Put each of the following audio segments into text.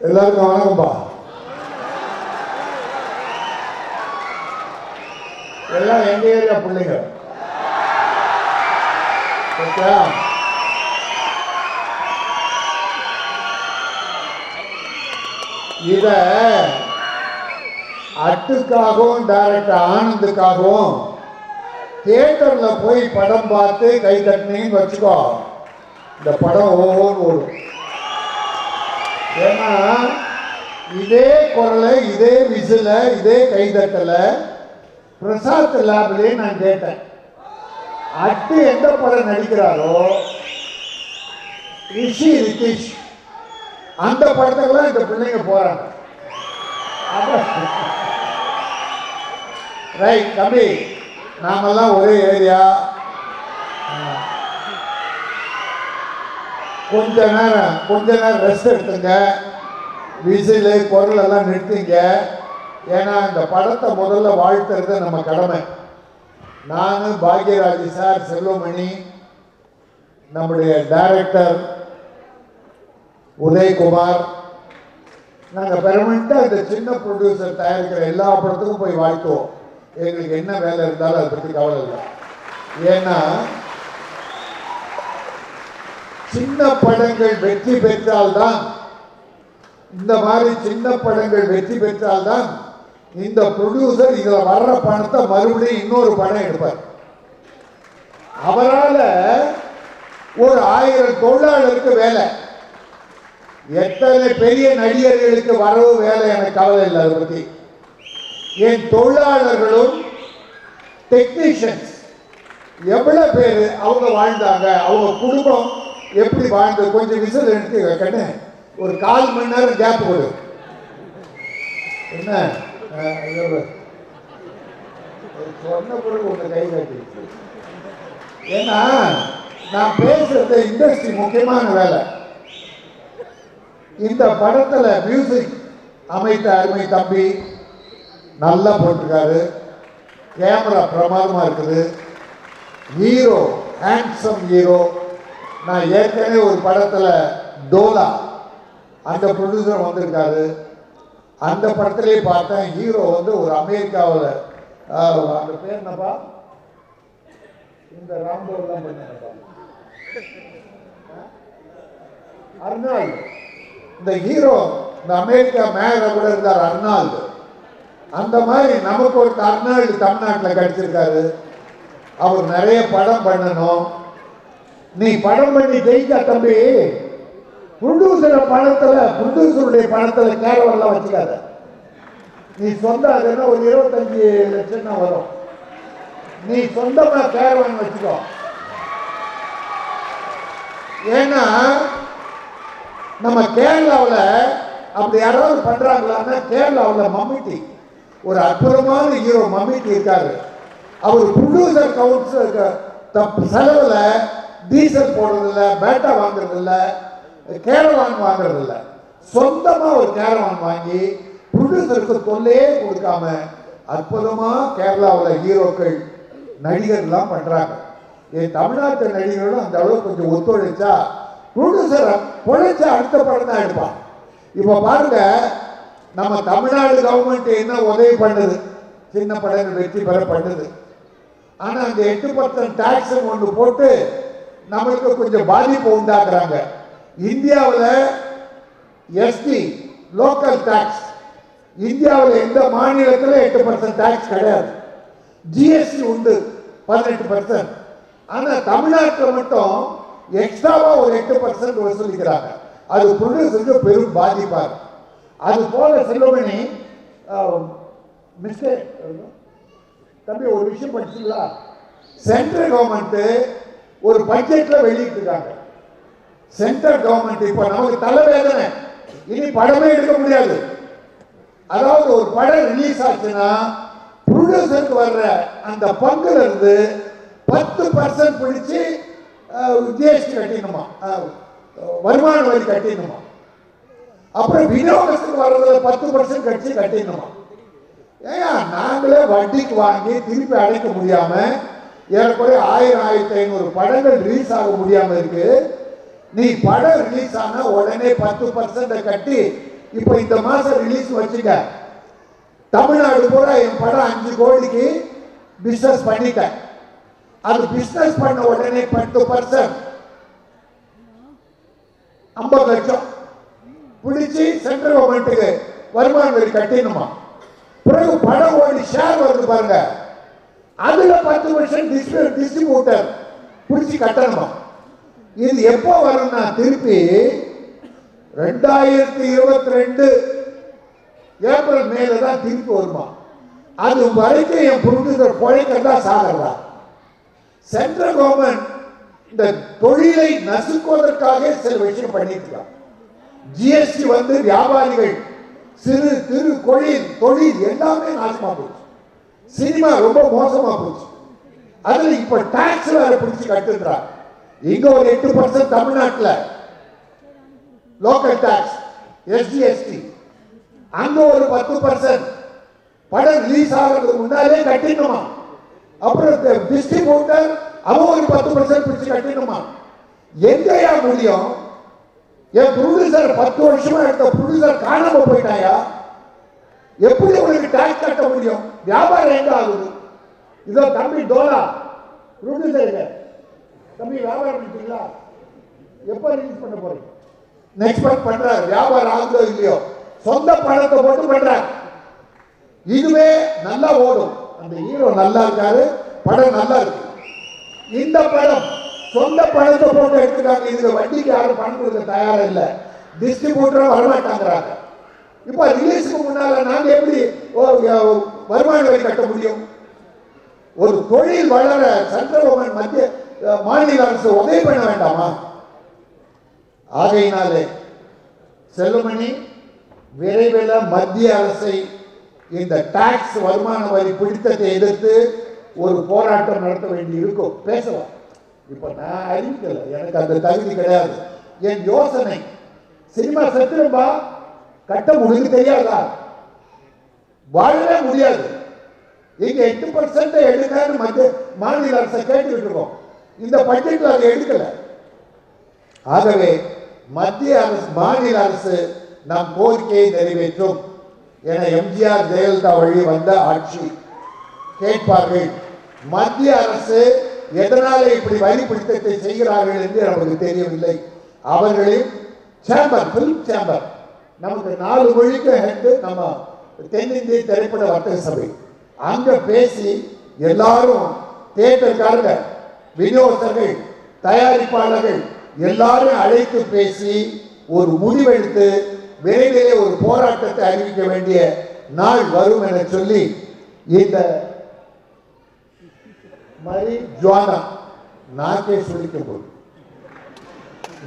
எல்லாருக்கும் வணக்கம்ப்பா. எல்லாம் எங்க ஏரியா பிள்ளைங்க ஓகே? இத அட்டுக்காகவும் டைரக்டர் ஆனந்துக்காகவும் தியேட்டர்ல போய் படம் பார்த்து கை தட்டினீங்கன்னு வச்சுக்கோ. இந்த படம் ஓஹோன்னு ஓடும். ஏன்னா இதே குரலை இதே விசில இதே கைதட்டல பிரசாத் லேப்லயே நான் கேட்டேன். அட்டு எந்த படம் நடிக்கிறாரோ ரிஷி ரிதீஷ் அந்த படத்துக்கெல்லாம் இந்த பிள்ளைங்க போறாங்க. ரைட் தம்பி நாமெல்லாம் ஒரே ஏரியா. கொஞ்ச நேரம் கொஞ்ச நேரம் ரெஸ்ட் எடுத்துங்க. விசிலு குரல் எல்லாம் நிறுத்திங்க. ஏன்னா இந்த படத்தை முதல்ல வாழ்த்துறது நம்ம கடமை. நான் பாக்யராஜ் சார் செல்வமணி நம்முடைய டைரக்டர் உதயகுமார். நாங்கள் பெர்மனண்ட்டாக இந்த சின்ன ப்ரொடியூசர் தயாரிக்கிற எல்லா படத்துக்கும் போய் வாழ்த்துவோம். எங்களுக்கு என்ன வேலை இருந்தாலும் அதை பற்றி கவலை இல்லை. ஏன்னா சின்ன படங்கள் வெற்றி பெற்றால்தான் இந்த மாதிரி சின்ன படங்கள் வெற்றி பெற்றால்தான் இந்த ப்ரொடியூசர் இதுல வர்ற பணத்தை மறுபடியும் இன்னொரு படம் எடுப்பார். அவரால ஒரு ஆயிரம் தொழிலாளருக்கு வேலை. எத்தனை பெரிய நடிகர்களுக்கு வரவு வேலை எனக்கு கவலை இல்லை அதை பத்தி. என் தொழிலாளர்களும் டெக்னீஷியன்ஸ் எவ்வளவு பேர் அவங்க வாழ்ந்தாங்க அவங்க குடும்பம் எப்படி வாழ்ந்து கொஞ்சம் விசில் எடுத்து கண்ணு ஒரு கால் மணி நேரம் கேப் கொடு. என்ன? சொன்ன பிறகு ஒன்று கை காட்டி ஏன்னா நான் பேசுறது இண்டஸ்ட்ரி முக்கியமான வேலை. இந்த படத்துல மியூசிக் அமைத்த அருமை தம்பி நல்லா போட்டிருக்காரு. கேமரா பிரமாதமா இருக்குது. ஹீரோ ஹேண்ட்ஸம் ஹீரோ நான் ஏற்கனவே ஒரு படத்தில் டோலா அந்த ப்ரொடியூசர் வந்திருக்காரு. அந்த படத்திலே பார்த்தேன் ஹீரோ வந்து ஒரு அமெரிக்காவில் அந்த பேர் என்னப்பா? இந்த ராம்போலாம் பண்ணப்பா அர்னால்டு. இந்த ஹீரோ இந்த அமெரிக்கா மேயரை கூட இருந்தார் அர்னால் அந்த மாதிரி நமக்கு ஒரு அர்னால் தமிழ்நாட்டில் கிடைச்சிருக்காரு. அவர் நிறைய படம் பண்ணணும். நீ படம் பண்ணி ஜெயிச்சா தம்பி புரொடியூசர் பணத்துல புரொடியூசருடைய பணத்துல கேரவெல்லாம் வச்சுக்காத. நீ சொந்த அதுன்னா ஒரு இருபத்தஞ்சு லட்சம் தான் வரும். நீ சொந்தமா கேரவன் வச்சுக்கோ. ஏன்னா நம்ம கேரளாவில் அப்படி யாராவது பண்றாங்களான்னா கேரளாவில் மம்மிட்டி ஒரு அற்புதமான ஹீரோ மம்மிட்டி இருக்காரு. அவர் ப்ரொடியூசர் கவுன்சில் செலவில் டீசல் போடுறதில்ல பேட்டா வாங்குறதில்ல கேரவான் வாங்குறதில்ல. சொந்தமாக ஒரு கேரவான் வாங்கி ப்ரொடியூசருக்கு தொல்லையே கொடுக்காம அற்புதமாக கேரளாவில் ஹீரோக்கள் நடிகர்லாம் பண்ணுறாங்க என் தமிழ்நாட்டு நடிகர்களும் அந்த அளவுக்கு கொஞ்சம் ஒத்துழைச்சா ப்ரொடியூசர் பிழைச்சா அடுத்த படம் தான் எடுப்பான். இப்போ பாருங்க நம்ம தமிழ்நாடு கவர்மெண்ட் என்ன உதவி பண்ணுது? சின்ன படங்கள் வெற்றி பெற பண்ணுது. ஆனால் அந்த எட்டு பர்சன்ட் டேக்ஸ் ஒன்று போட்டு நம்மளுக்கு கொஞ்சம் பாதிப்பு உண்டாக்குறாங்க. இந்தியாவில் எஸ்டி லோக்கல் டாக்ஸ் இந்தியாவில் எந்த மாநிலத்தில் எட்டு பர்சன்ட் டாக்ஸ் கிடையாது. ஜிஎஸ்டி உண்டு பதினெட்டு பர்சன்ட் ஆனால் தமிழ்நாட்டில் மட்டும் எக்ஸ்ட்ராவா ஒரு எட்டு பர்சன்ட் வசூலிக்கிறாங்க அது ப்ரொடியூசருக்கு பெரும் பாதிப்பாக அது போல செல்வமணி மிஸ்டேக் தம்பி ஒரு விஷயம் படிச்சீங்களா? சென்ட்ரல் கவர்மெண்ட் ஒரு பட்ஜெட்ல வெளியிட்டிருக்காங்க. சென்ட்ரல் கவர்மெண்ட் இப்ப நமக்கு தலைவேதனை இனி படமே எடுக்க முடியாது. அதாவது ஒரு படம் ரிலீஸ் ஆச்சுன்னா ப்ரொடியூசருக்கு வர்ற அந்த பங்குல இருந்து பத்து பர்சன்ட் பிடிச்சு ஜிஎஸ்டி கட்டிடணுமா? வருமான வரி கட்டிடணுமா? அப்புறம் விநியோகத்துக்கு வர்றதுல பத்து பர்சன்ட் கட்சி கட்டிடணுமா? ஏன் நாங்களே வட்டிக்கு வாங்கி திருப்பி அடைக்க முடியாமல் ஏறக்குறைய ஆயிரம் ஆயிரத்தி ஐநூறு படங்கள் ரிலீஸ் ஆக முடியாம இருக்கு. நீ படம் ரிலீஸ் ஆனா உடனே பத்து பர்சன்ட் கட்டி இப்போ இந்த மாசம் ரிலீஸ் வச்சுக்க. தமிழ்நாடு பூரா என் படம் அஞ்சு கோடிக்கு பிசினஸ் பண்ணிட்ட. அது பிசினஸ் பண்ண உடனே பத்து பர்சன்ட் ஐம்பது லட்சம். பிடிச்சி சென்ட்ரல் கவர்மெண்ட்டுக்கு வருமான வரி கட்டிடணுமா? பிறகு படம் ஓடி ஷேர் வருது பாருங்க. அதுல பத்து பர்சன்ட் டிஸ்ட்ரிபியூட்டர் பிடிச்சி கட்டணுமா? இது எப்போ வரும்னா திருப்பி ரெண்டாயிரத்தி இருபத்தி ரெண்டு ஏப்ரல் மேல தான் திருப்பி வருமா? அது வரைக்கும் என் ப்ரொடியூசர் பிழைக்கிறதா சாகிறதா சென்ட்ரல் கவர்மெண்ட் இந்த தொழிலை நசுக்குவதற்காக சில விஷயம் பண்ணிட்டு ஜிஎஸ்டி வந்து வியாபாரிகள் சிறு திரு தொழில் தொழில் எல்லாமே நாசமா போச்சு. சினிமா ரொம்ப மோசமா போச்சு. அதுல இப்ப டாக்ஸ் வேற பிடிச்சு கட்டுன்றா இங்க ஒரு எட்டு பர்சன்ட் தமிழ்நாட்டில். லோக்கல் டாக்ஸ் எஸ்டிஎஸ்டி அங்க ஒரு பத்து பர்சன்ட் படம் ரிலீஸ் ஆகிறதுக்கு முன்னாலே கட்டிடணுமா அப்புறம் டிஸ்ட்ரிபியூட்டர் அவன் ஒரு பத்து பர்சன்ட் பிடிச்சு கட்டிடணுமா எங்கயா முடியும் என் ப்ரொடியூசர் பத்து வருஷமா எடுத்த ப்ரொடியூசர் காணாம போயிட்டாயா? எப்படி உங்களுக்கு டாக்ஸ் கட்ட முடியும்? வியாபாரம் எங்க ஆகுது? இதோ தம்பி டோலா ப்ரொடியூசருங்க தம்பி வியாபாரம் பண்ணிட்டீங்களா? எப்போ ரிலீஸ் பண்ண போறீங்க? நெக்ஸ்ட் மந்த் பண்றாரு. வியாபாரம் ஆகுதோ இல்லையோ? சொந்த பணத்தை போட்டு பண்றாரு. இதுவே நல்லா ஓடும். அந்த ஹீரோ நல்லா இருக்காரு. படம் நல்லா இருக்கு. இந்த படம் சொந்த பணத்தை போட்டு எடுத்துக்காங்க இதுல வண்டிக்கு யாரும் பணம் கொடுக்க தயாரா இல்லை. டிஸ்ட்ரிபியூட்டரும் வரமாட்டாங்கிறாங்க. இப்ப முன்னால நாங்க எப்படி ஓ, வருமான கட்ட முடியும்? ஒரு தொழில் வளர சென்ட்ரல் மத்திய மாநில அரசு உதவி பண்ண வேண்டாமா? ஆகையினாலே செல்லுமணி விரைவில் மத்திய அரசை இந்த டாக்ஸ் வருமான வரி பிடித்தத்தை எதிர்த்து ஒரு போராட்டம் நடத்த வேண்டி இருக்கும் பேசலாம். இப்ப நான் அறிவிக்கல. எனக்கு அந்த தகுதி கிடையாது. என் யோசனை சினிமா சத்திரம்பா கட்ட முடிஞ்சு தெரியாதா? வாழவே முடியாது. இங்க எட்டு பர்சன்ட் எடுங்கன்னு மத்திய மாநில அரசை கேட்டுக்கிட்டு இருக்கோம் இந்த பட்ஜெட்ல அதை எடுக்கல. ஆகவே மத்திய அரசு மாநில அரசு நம் கோரிக்கையை நிறைவேற்றும். என எம்ஜிஆர் ஜெயலலிதா வழி வந்த ஆட்சி கேட்பார்கள். மத்திய அரசு எதனால இப்படி வரி பிடித்தத்தை செய்கிறார்கள் என்று நமக்கு தெரியவில்லை. அவர்களின் சேம்பர் பிலிம் சேம்பர் நமக்கு நாலு மொழிக்கு நம்ம தென்னிந்திய திரைப்பட வர்த்தக சபை. அங்க பேசி எல்லாரும் தியேட்டர்காரங்க விநியோகஸ்தர்கள் தயாரிப்பாளர்கள் எல்லாரும் அழைத்து பேசி ஒரு முடிவெடுத்து விரைவிலே ஒரு போராட்டத்தை அறிவிக்க வேண்டிய நாள் வரும் என சொல்லி இந்த மரி ஜுவானா நாக்கே சுழிக்கும் போது.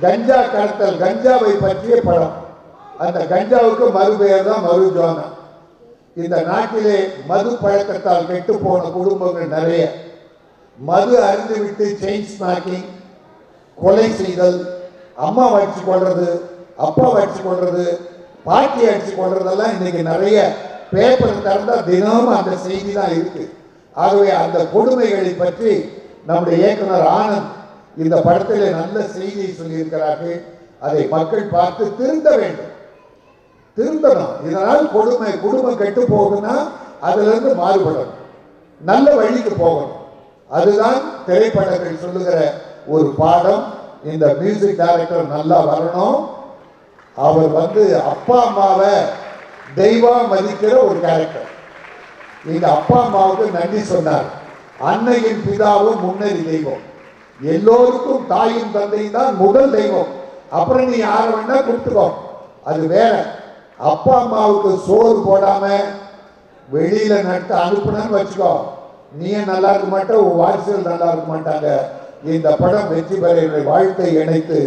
கஞ்சா கடத்தல் கஞ்சாவை பற்றிய படம். அந்த கஞ்சாவுக்கு மறுபெயர் தான் மறு ஜுவானா இந்த நாட்டிலே மது பழக்கத்தால் கெட்டு போன குடும்பங்கள் நிறைய. மது அருந்துவிட்டு செயின் ஸ்நாக்கிங் கொலை செய்தல் அம்மா அடிச்சு கொள்றது அப்பா அடிச்சு கொள்றது பாட்டி அடிச்சு கொள்றதெல்லாம் இன்னைக்கு நிறைய. பேப்பர் திறந்தா தினமும் அந்த செய்தி தான் இருக்கு. ஆகவே அந்த கொடுமைகளை பற்றி நம்முடைய இயக்குனர் ஆனந்த் இந்த படத்திலே நல்ல செய்தியை சொல்லியிருக்கிறார்கள். அதை மக்கள் பார்த்து திருந்த வேண்டும். திருந்தணும் இதனால் கொடுமை குடும்பம் கெட்டு போகுதுன்னா அதுல இருந்து மாறுபடணும். நல்ல வழிக்கு போகணும். அதுதான் திரைப்படங்கள் சொல்லுகிற ஒரு பாடம். இந்த மியூசிக் டைரக்டர் நல்லா வரணும். அவர் வந்து அப்பா அம்மாவை தெய்வா மதிக்கிற ஒரு கேரக்டர் எங்க அப்பா அம்மாவுக்கு நன்றி சொன்னார். அன்னையின் பிதாவும் முன்னறி தெய்வம். எல்லோருக்கும் தாயும் தந்தையும் தான் முதல் தெய்வம். அப்புறம் நீ யாரை வேணா கொடுத்துக்கோ அது வேற. அப்பா அம்மாவுக்கு சோறு போடாம வெளியில நட்டு அனுப்புனன்னு வச்சுக்கோ. நீயே நல்லா இருக்க மாட்ட உன் வாரிசுகள் நல்லா இருக்க மாட்டாங்க. இந்த படம் வெற்றி பெற வாழ்க்கை வாழ்த்தை இணைத்து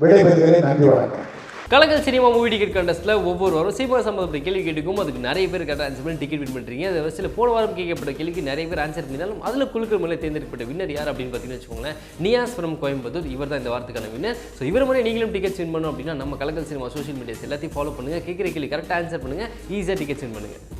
விடைபெறுகிறேன். நன்றி வணக்கம். கலக்கல் சினிமா மூவி டிக்கெட் கண்டஸ்ட்டில் ஒவ்வொரு வாரம் சினிமா சம்பந்தப்பட்ட கேள்வி கேட்டுக்கும் அதுக்கு நிறைய பேர் கரெக்டாக ஆன்சர் பண்ணி டிக்கெட் வின் பண்ணுறீங்க அதை வரிசையில் போன வாரம் கேட்கப்பட்ட கேள்விக்கு நிறைய பேர் ஆன்சர் பண்ணினாலும் அதில் குழுக்கள் மேலே தேர்ந்தெடுக்கப்பட்ட வின்னர் யார் அப்படின்னு பார்த்தீங்கன்னு வச்சுக்கோங்களேன் நியாஸ் ஃப்ரம் கோயம்புத்தூர் இவர் தான் இந்த வாரத்துக்கான வின்னர் ஸோ இவர் மாதிரி நீங்களும் டிக்கெட் வின் பண்ணணும் அப்படின்னா நம்ம கலக்கல் சினிமா சோஷியல் மீடியாஸ் எல்லாத்தையும் ஃபாலோ பண்ணுங்கள் கேட்குற கேள்வி கரெக்டாக ஆன்சர் பண்ணுங்கள் ஈஸியாக டிக்கெட் வின் பண்ணுங்கள்